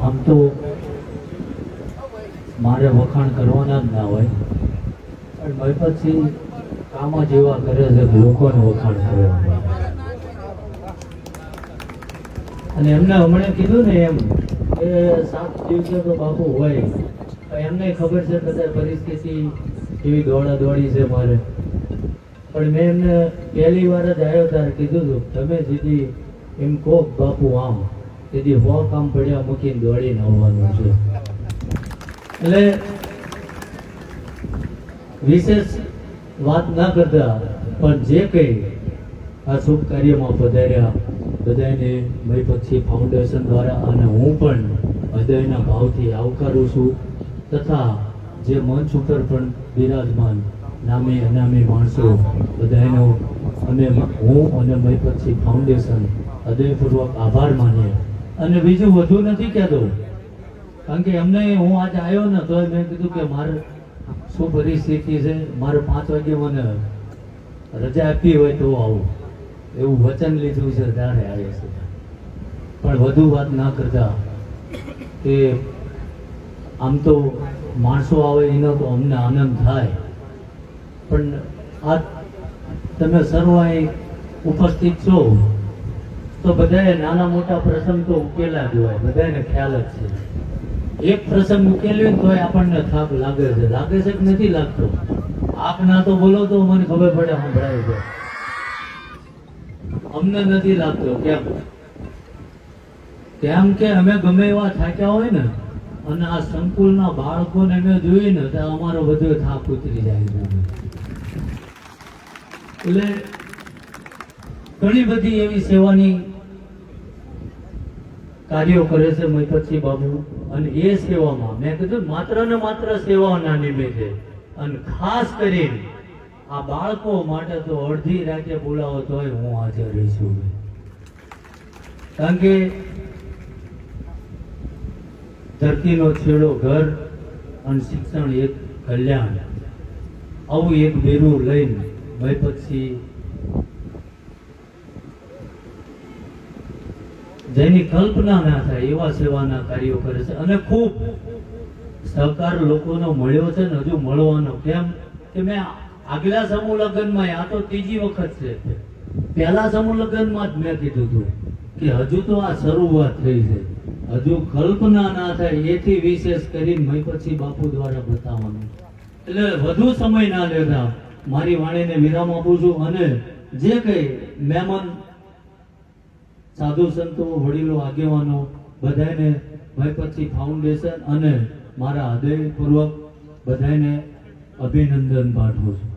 આમ તો મારે વખાણ કરવાના જ ના હોય. પણ પછી કામ જ એવા કરે છે લોકોને વખાણ કરવા અને એમને હમણાં કીધું ને એમ કે સાત દિવસે તો બાપુ હોય. એમને ખબર છે કદાચ પરિસ્થિતિ એવી દોડા દોડી છે મારે. પણ મેં એમને પહેલી વાર જ આવ્યો ત્યારે કીધું હતું, તમે દીદી એમ કહો બાપુ આમ. તેથી હો કામ પડ્યા મૂકીને દોડીને આવવાનું છે. એટલે વિશેષ વાત ના કરતા, પણ જે કંઈ આ શુભ કાર્યમાં પધાર્યા બધાને મય પક્ષી ફાઉન્ડેશન દ્વારા અને હું પણ હૃદયના ભાવથી આવકારું છું, તથા જે મંચ ઉપર પણ બિરાજમાન નામી અનામી માણસો બધાનો અમે હું અને મય પક્ષી ફાઉન્ડેશન હૃદયપૂર્વક આભાર માનીએ. અને બીજું વધુ નથી કહેતો. કારણ કે એમને હું આજે આવ્યો ને, તો મેં કીધું કે મારે શું પરિસ્થિતિ છે? મારે પાંચ વાગે મને રજા આપી હોય તો આવું. એવું વચન લીધું છે ત્યારે આવે છે પણ વધુ વાત ના કરતા કે આમ તો માણસો આવે એનો તો અમને આનંદ થાય. પણ આ તમે સર્વ ઉપસ્થિત છો. તો બધાએ નાના મોટા પ્રસંગ તો ઉકેલા જ હોય, બધાને ખ્યાલ જ છે. એક પ્રસંગ ઉકેલ્યો ને આપણને થાક લાગે છે. લાગે છે કે નથી લાગતો? આંખ ના તો બોલો તો મને ખબર પડે, સંભળાય છે. અમને નથી લાગતો, કેમ? કેમ કે અમે ગમે એવા થાક્યા હોય ને, અને આ સંકુલના બાળકોને મેં જોઈને તો અમારો બધો થાક ઉતરી જાય છે. એટલે ઘણી બધી એવી સેવાની કાર્યો કરે છે મહિપતસિંહ બાબુ. અને એ સેવામાં મેં કીધું માત્ર ને માત્ર સેવાના નિમિત્તે અને ખાસ કરીને આ બાળકો માટે તો અડધી રાતે બોલાવો તોય હું હાજર રહીશું. કારણ કે ધરતીનો છેડો ઘર અને શિક્ષણ એક કલ્યાણ. આવું એક બેરું લઈને મહીપતસિંહ જેની કલ્પના ના થાય, એવા સેવાના કાર્યો કરે છે. અને ખૂબ સહકાર લોકોનો મળ્યો છે ને હજુ મળવાનો. કેમ કે મેં આગલા સમૂહ લગ્નમાં, આ તો ત્રીજી વખત છે. પહેલા સમૂહ લગ્નમાં જ મેં કીધું હતું કે હજુ તો આ શરૂઆત થઈ છે. હજુ કલ્પના ના થાય, એથી વિશેષ કરી મય પછી બાપુ દ્વારા બતાવવાનું. એટલે વધુ સમય ના લેતા મારી વાણીને વિરામ આપું છું અને જે કઈ મહેમાન, સાધુ સંતો, વડીલો, આગેવાનો બધાને ભયપતસિંહ ફાઉન્ડેશન અને મારા હૃદયપૂર્વક બધાને અભિનંદન પાઠવું છું.